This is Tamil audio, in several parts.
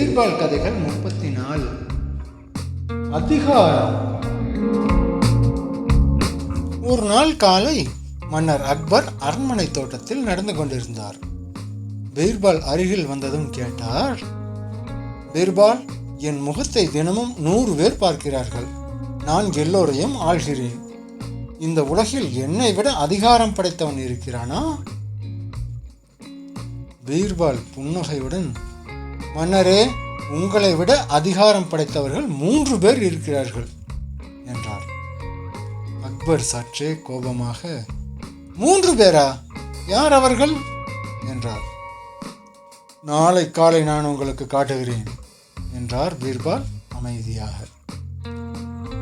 எதிர்பால் கதைகள் முப்பத்தி நாலு அதிகாரம். ஒரு நாள் காலை மன்னர் அக்பர் அரண்மனை தோட்டத்தில் நடந்து கொண்டிருந்தார். பீர்பால் அருகில் வந்ததும் கேட்டார் பீர்பால் என் முகத்தை தினமும் நூறு பேர் பார்க்கிறார்கள். நான் எல்லோரையும் ஆள்கிறேன். இந்த உலகில் என்னை விட அதிகாரம் படைத்தவன் இருக்கிறானா? பீர்பால் புன்னகையுடன் மன்னரே உங்களை விட அதிகாரம் படைத்தவர்கள் மூன்று பேர் இருக்கிறார்கள் என்றார். அக்பர் சற்றே கோபமாக மூன்று பேரா? யார் அவர்கள்? என்றார். நாளை காலை நான் உங்களுக்கு காட்டுகிறேன் என்றார் பீர்பால் அமைதியாக.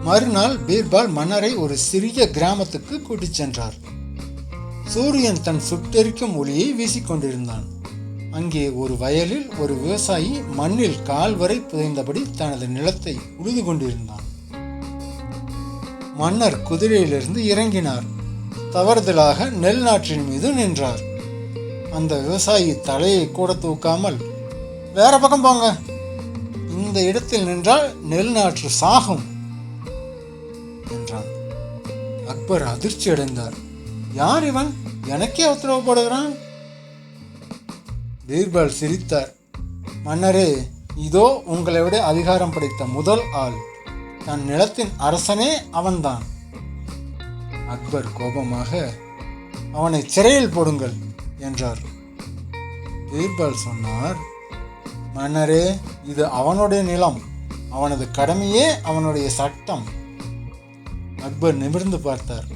மறுநாள் பீர்பால் மன்னரை ஒரு சிறிய கிராமத்துக்கு கூட்டிச் சென்றார். சூரியன் தன் சுட்டெரிக்கும் ஒளியை வீசிக்கொண்டிருந்தான் அங்கே ஒரு வயலில் ஒரு விவசாயி மண்ணில் கால் வரை புதைந்தபடி தனது நிலத்தை உழுது கொண்டிருந்தான். மன்னர் குதிரையிலிருந்து இறங்கினார். தவறுதலாக நெல் நாற்றின் மீது நின்றார். அந்த விவசாயி தலையை கூட தூக்காமல் வேற பக்கம் போங்க. இந்த இடத்தில் நின்றால் நெல் நாற்று சாகும் என்றான். அக்பர் அதிர்ச்சி அடைந்தார் யார் இவன்? எனக்கே உத்தரவு போடுகிறான். பீர்பால் சிரித்தார் மன்னரே இதோ உங்களை விட அதிகாரம் படைத்த முதல் ஆள். தன் நிலத்தின் அரசனே அவன்தான். அக்பர் கோபமாக அவனை சிறையில் போடுங்கள் என்றார். பீர்பால் சொன்னார் மன்னரே இது அவனுடைய நிலம். அவனது கடமையே அவனுடைய சட்டம். அக்பர் நிமிர்ந்து பார்த்தார்.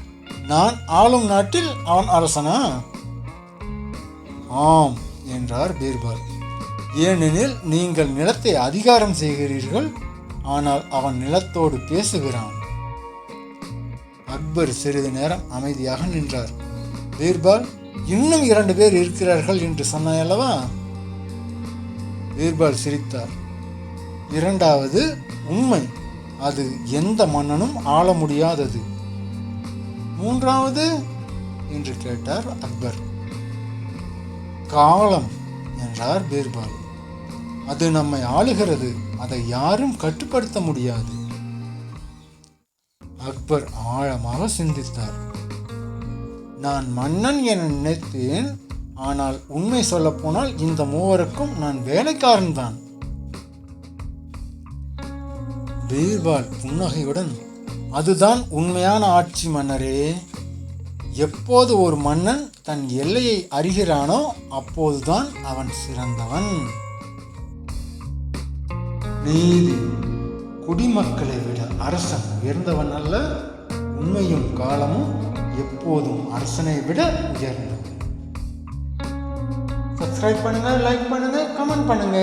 நான் ஆளும் நாட்டில் அவன் அரசனா? ஆம் என்றார் பீர்பால். ஏனெனில் நீங்கள் நிலத்தை அதிகாரம் செய்கிறீர்கள் ஆனால் அவன் நிலத்தோடு பேசுகிறான். அக்பர் சிறிது நேரம் அமைதியாக நின்றார். பீர்பால் இன்னும் இரண்டு பேர் இருக்கிறார்கள் என்று சொன்னாயல்லவா? பீர்பால் சிரித்தார். இரண்டாவது உண்மை. அது எந்த மன்னனும் ஆள முடியாதது. மூன்றாவது? என்று கேட்டார் அக்பர். காலம் என்றார் பீர்பால். அது நம்மை ஆளுகிறது அதை யாரும் கட்டுப்படுத்த முடியாது. அக்பர் ஆழமாக சிந்தித்தார். நான் மன்னன் என நினைத்தேன் ஆனால் உண்மை சொல்லப்போனால் இந்த மூவருக்கும் நான் வேலைக்காரன்தான் பீர்பால் புன்னகையுடன் அதுதான் உண்மையான ஆட்சி மன்னரே! எப்போது ஒரு மன்னன் தன் எல்லையை அறிகிறானோ அப்போதுதான் அவன் சிறந்தவன். நீதி குடிமக்களை விட அரசன் உயர்ந்தவன் அல்ல. உண்மையும் காலமும் எப்போதும் அரசனை விட உயர்ந்தவன். சப்ஸ்கிரைப் பண்ணுங்க லைக் பண்ணுங்க கமெண்ட் பண்ணுங்க.